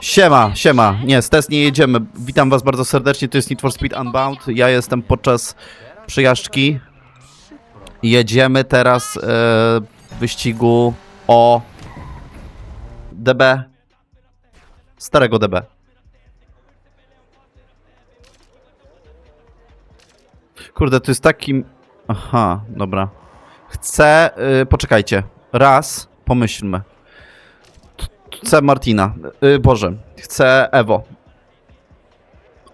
Siema, siema. Nie, z test nie jedziemy. Witam was bardzo serdecznie, to jest Need for Speed Unbound. Ja jestem podczas przejażdżki. Jedziemy teraz e, wyścigu o DB. Starego DB. Kurde, to jest takim... Aha, dobra. Chcę... Y, poczekajcie. Raz, pomyślmy. Chcę Martina. Y, Boże, chcę Ewo.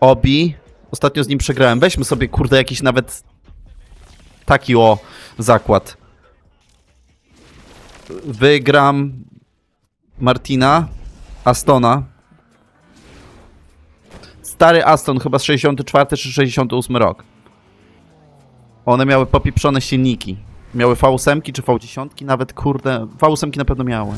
Obi. Ostatnio z nim przegrałem. Weźmy sobie, kurde, jakiś nawet taki o zakład. Wygram Martina, Astona. Stary Aston, chyba z 64 czy 68 rok. One miały popieprzone silniki. Miały V8 czy V10 nawet, kurde. V8 na pewno miały.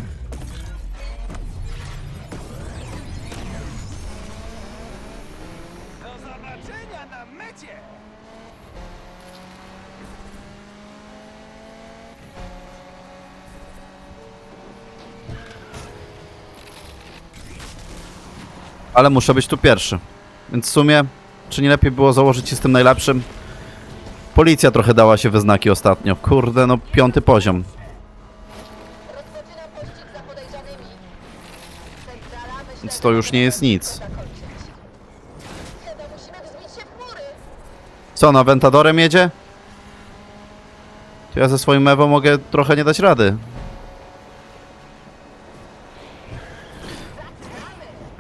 Ale muszę być tu pierwszy. Więc w sumie, czy nie lepiej było założyć się z tym najlepszym? Policja trochę dała się we znaki ostatnio. Kurde, no piąty poziom. Więc to już nie jest nic. Co, na Ventadorem jedzie? To ja ze swoim Ewo mogę trochę nie dać rady.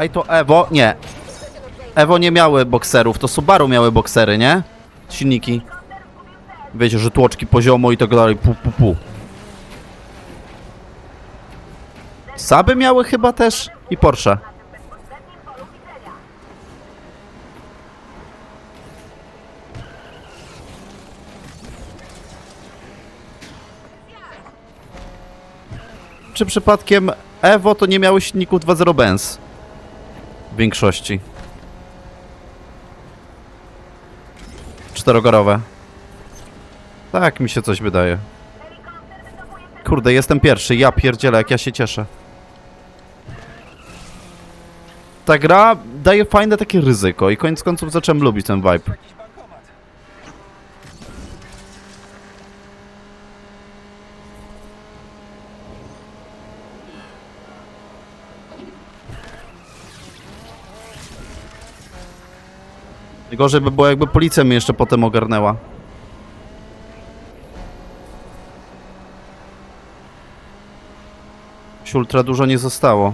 Ej, to Ewo... Nie. Ewo nie miały bokserów, to Subaru miały boksery, nie? Silniki. Wiecie, że tłoczki poziomo i tak dalej, pu, pu, pu. Saby miały chyba też i Porsche. Czy przypadkiem Evo to nie miały silników 2.0 Benz? W większości. Czterogorowe. Tak mi się coś wydaje. Kurde, jestem pierwszy. Ja pierdzielę, jak ja się cieszę. Ta gra daje fajne takie ryzyko i koniec końców zacząłem lubić ten vibe. Gorzej by było, jakby policja mnie jeszcze potem ogarnęła. Już Ultra dużo nie zostało.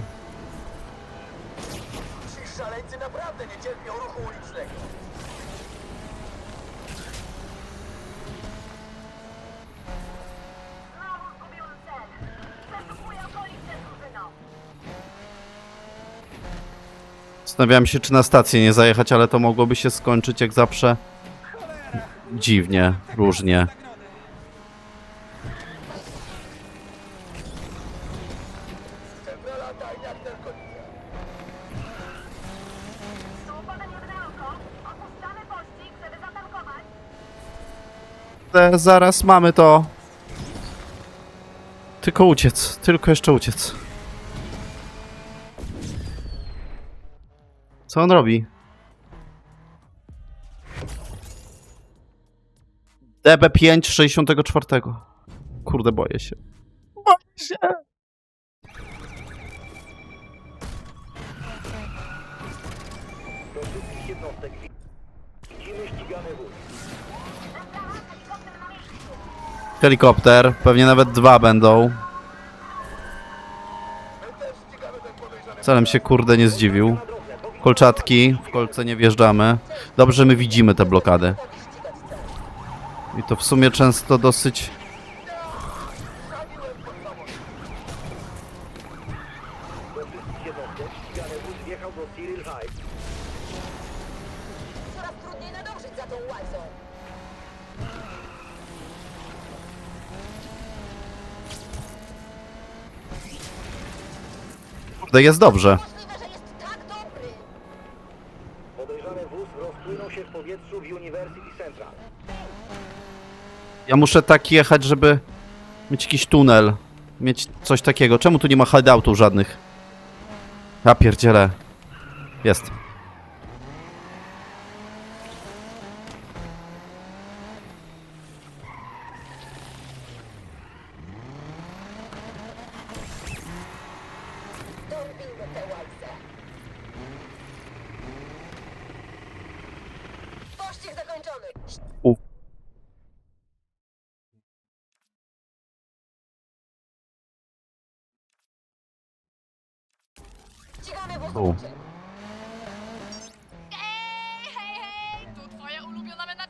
Zastanawiałem się, czy na stację nie zajechać, ale to mogłoby się skończyć jak zawsze dziwnie, różnie. Ale zaraz mamy to. Tylko uciec, tylko jeszcze uciec. Co on robi? DB5 64. Kurde, boję się. Boję się. Helikopter, pewnie nawet dwa będą. Celem się kurde nie zdziwił. Kolczatki, w kolce nie wjeżdżamy. Dobrze, my widzimy te blokady. I to w sumie często dosyć... Do wszystkich Ja muszę tak jechać, żeby mieć jakiś tunel. Mieć coś takiego. Czemu tu nie ma hideoutów żadnych? Ja pierdzielę. Jest. Zakończony.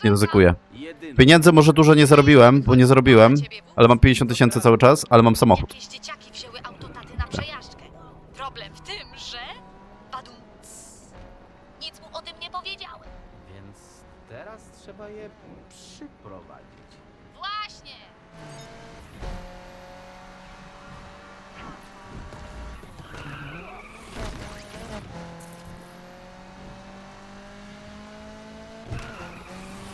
Nie ryzykuję. Pieniędzy może dużo nie zarobiłem, bo nie zarobiłem, ale mam 50 tysięcy cały czas, ale mam samochód. Jakieś dzieciaki wzięły autotaty na przejażdżkę. Problem w tym, że... Badum. Nic mu o tym nie powiedziałem. Więc teraz trzeba je przyprowadzić. Właśnie!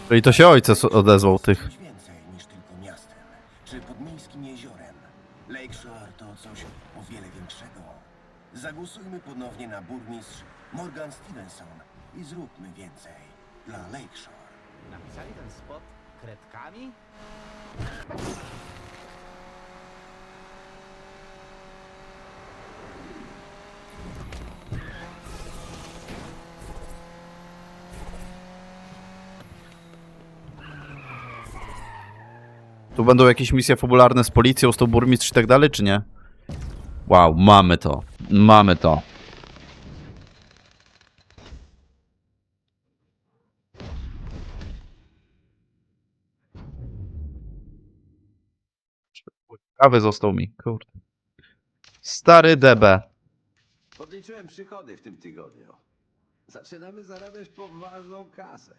Czyli to się ojciec odezwał tych. Coś więcej niż tylko miastem, czy podmiejskim jeziorem. Lakeshore to coś o wiele większego. Zagłosujmy ponownie na burmistrz Morgan Stevenson i zróbmy więcej dla Lakeshore. Napisali ten spot kredkami? Tu będą jakieś misje fabularne z policją, z tą burmistrz i tak dalej, czy nie? Wow, mamy to. Mamy to. Kawy został mi, kurde. Stary DB. Podliczyłem przychody w tym tygodniu. Zaczynamy zarabiać poważną kasę.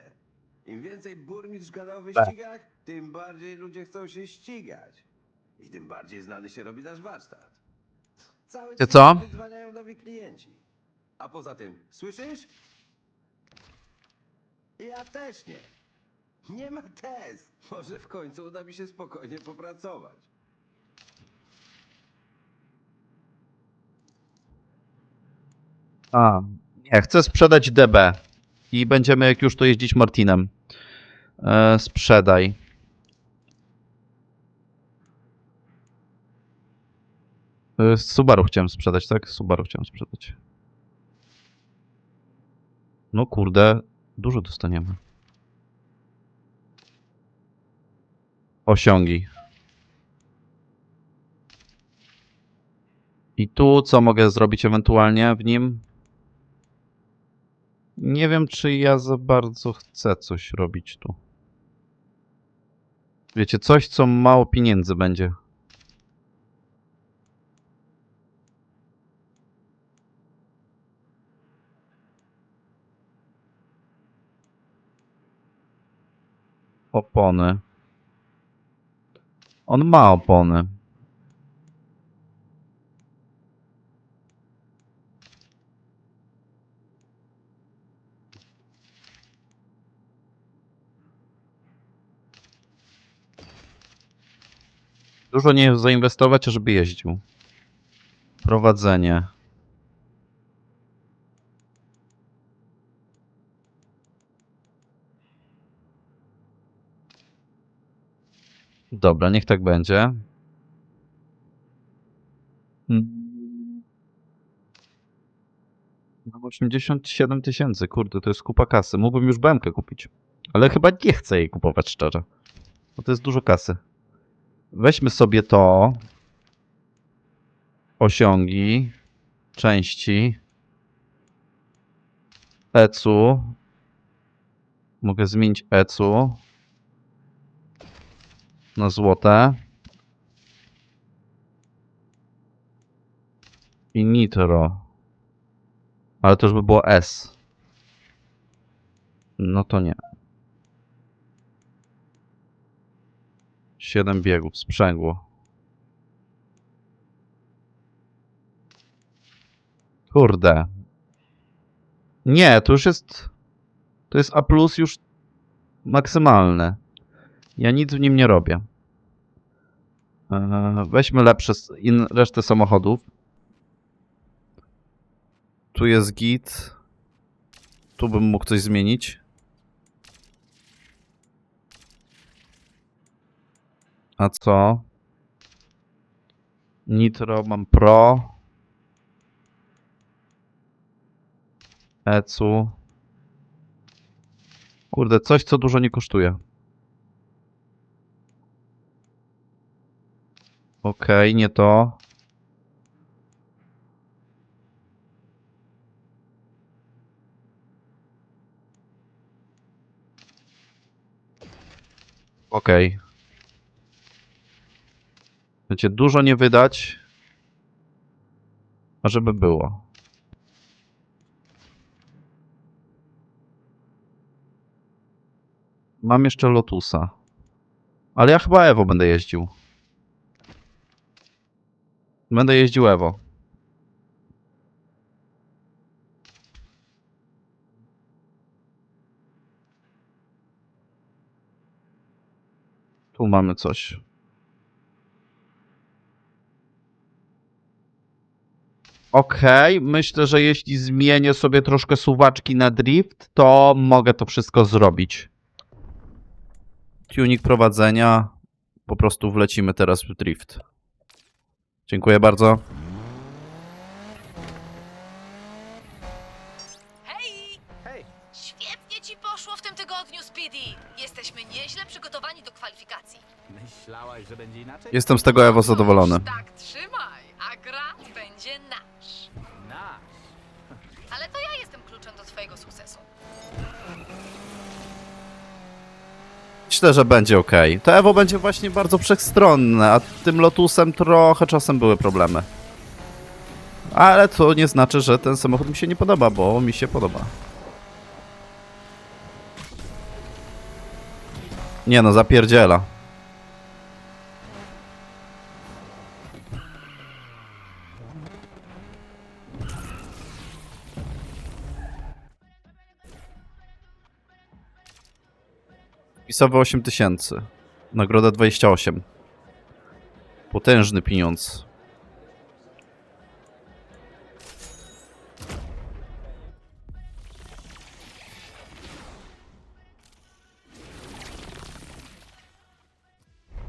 Im więcej burmistrz gada o wyścigach, tym bardziej ludzie chcą się ścigać. I tym bardziej znany się robi nasz warsztat. Cały Ty co? wydzwaniają nowi klienci. A poza tym, słyszysz? Ja też nie. Nie ma test. Może w końcu uda mi się spokojnie popracować. A, nie, chcę sprzedać DB. I będziemy jak już to jeździć Martinem. E, sprzedaj. E, Subaru chciałem sprzedać, tak? Subaru chciałem sprzedać. No kurde, dużo dostaniemy. Osiągi. I tu co mogę zrobić ewentualnie w nim? Nie wiem, czy ja za bardzo chcę coś robić tu. Wiecie, coś, co mało pieniędzy będzie. Opony. On ma opony. Dużo nie zainwestować, żeby jeździł. Prowadzenie. Dobra, niech tak będzie. Mm. No 87 tysięcy, kurde, to jest kupa kasy. Mógłbym już BMK kupić. Ale chyba nie chcę jej kupować szczerze. Bo to jest dużo kasy. Weźmy sobie to. Osiągi. Części. ECU. Mogę zmienić ECU. Na złote. I nitro. Ale to już by było S. No to nie. 7 biegów, sprzęgło. Kurde. Nie, to już jest... To jest A+, już maksymalne. Ja nic w nim nie robię. Eee, weźmy lepsze, in, resztę samochodów. Tu jest git. Tu bym mógł coś zmienić. A co? Nitro mam Pro. Ecu. Kurde, coś co dużo nie kosztuje. Okej, nie to. Okej. Chcecie dużo nie wydać, a żeby było. Mam jeszcze Lotusa. Ale ja chyba Evo będę jeździł. Będę jeździł Evo. Tu mamy coś. Okej, myślę, że jeśli zmienię sobie troszkę suwaczki na drift, to mogę to wszystko zrobić. Tuning prowadzenia. Po prostu wlecimy teraz w drift. Dziękuję bardzo. Hej! Hej, Świetnie ci poszło w tym tygodniu, Speedy! Jesteśmy nieźle przygotowani do kwalifikacji. myślałaś, że będzie inaczej? Jestem z tego Evo zadowolony. Tak trzymaj, a gra będzie nasz. Myślę, że będzie ok. To Evo będzie właśnie bardzo wszechstronne, a tym Lotusem trochę czasem były problemy. Ale to nie znaczy, że ten samochód mi się nie podoba, bo mi się podoba. Nie no, zapierdziela. Pisowe 8000. Nagroda 28. Potężny pieniądz.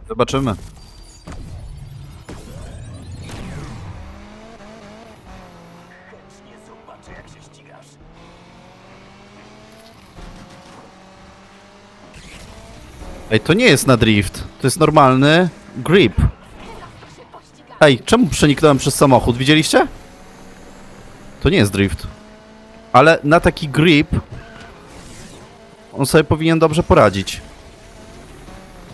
Zobaczymy. Ej, to nie jest na drift. To jest normalny grip. Ej, czemu przeniknąłem przez samochód? Widzieliście? To nie jest drift. Ale na taki grip on sobie powinien dobrze poradzić.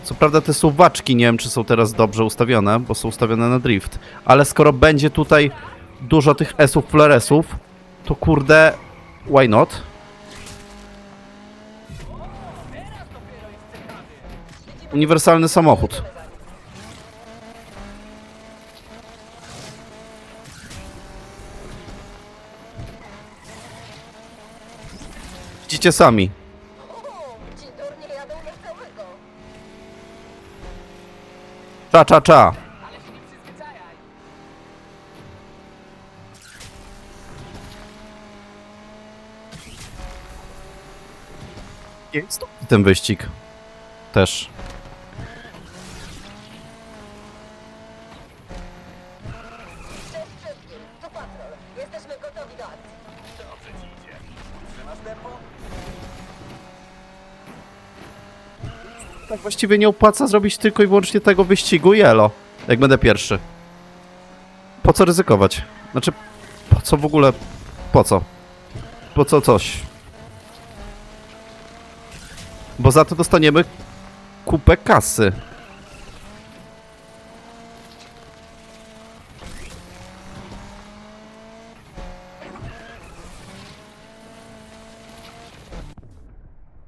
Co prawda te suwaczki nie wiem, czy są teraz dobrze ustawione, bo są ustawione na drift. Ale skoro będzie tutaj dużo tych S-ów, fluoresów, to kurde, why not? Uniwersalny samochód. Widzicie sami. Cza, cza, cza. Jest to ten wyścig. Też. Właściwie nie opłaca zrobić tylko i wyłącznie tego wyścigu jelo. Jak będę pierwszy. Po co ryzykować? Znaczy, po co w ogóle? Po co? Po co coś? Bo za to dostaniemy kupę kasy.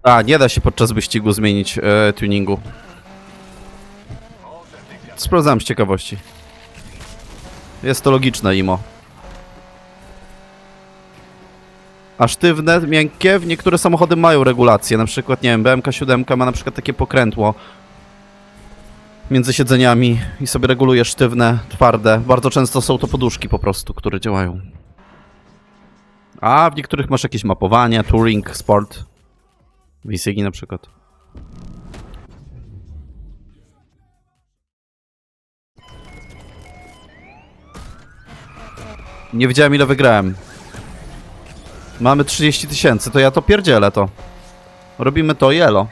A, nie da się podczas wyścigu zmienić e, tuningu. Sprawdzam z ciekawości. Jest to logiczne, Imo. A sztywne, miękkie, niektóre samochody mają regulacje. Na przykład, nie wiem, BMK 7 ma na przykład takie pokrętło między siedzeniami i sobie reguluje sztywne, twarde. Bardzo często są to poduszki po prostu, które działają. A w niektórych masz jakieś mapowanie, touring, sport. Wisigi na przykład. Nie wiedziałem ile wygrałem. Mamy 30 tysięcy, to ja to pierdzielę to. Robimy to jelo.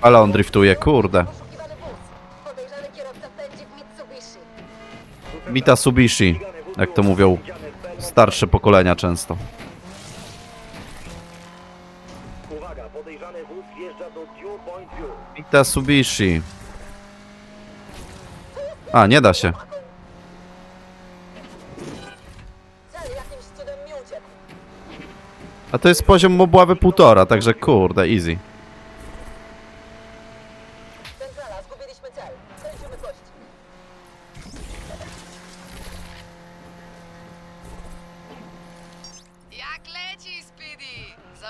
Ale on driftuje, kurde. Mitsubishi, jak to mówią starsze pokolenia często. Uwaga, podejrzany wóz wjeżdża do Dew Point View. Mitsubishi. A, nie da się. Cel jakimś cudem mi uciekł. A to jest poziom mobławy półtora, także kurde, easy. Centrala, zgubiliśmy cel. Kończymy pościg.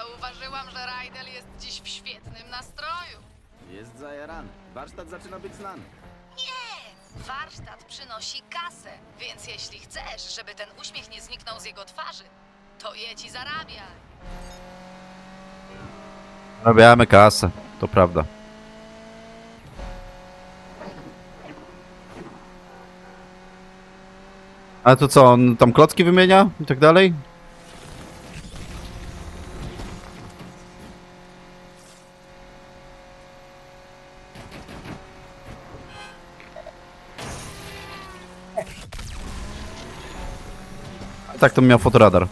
Zauważyłam, że Raidel jest dziś w świetnym nastroju. Jest zajarany. Warsztat zaczyna być znany. Nie! Warsztat przynosi kasę, więc jeśli chcesz, żeby ten uśmiech nie zniknął z jego twarzy, to jedź i zarabiaj. Robiamy kasę, to prawda. A to co, on tam klocki wymienia i tak dalej? Tak to miał fotoradar.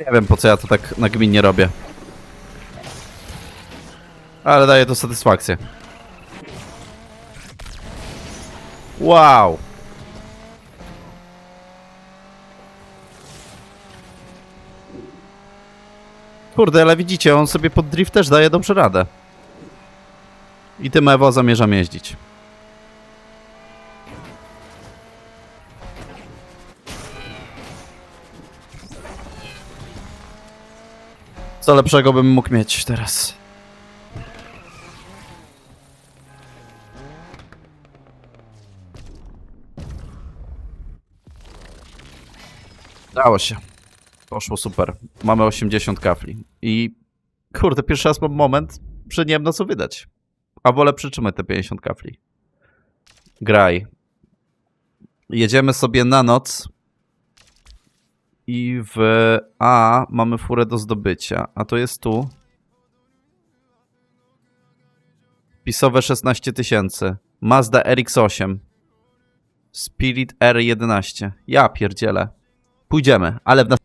Nie wiem po co ja to tak nagminnie robię. Ale daje to satysfakcję. Wow! Kurde, ale widzicie, on sobie pod drift też daje dobrze radę. I tym Ewo zamierzam jeździć. Co lepszego bym mógł mieć teraz? Dało się. Poszło super. Mamy 80 kafli. I kurde, pierwszy raz mam moment, że nie wiem na co wydać. A wolę przytrzymać te 50 kafli. Graj. Jedziemy sobie na noc. I w A mamy furę do zdobycia. A to jest tu. Pisowe 16 tysięcy. Mazda RX-8. Spirit R11. Ja pierdzielę. Pójdziemy, ale w nas...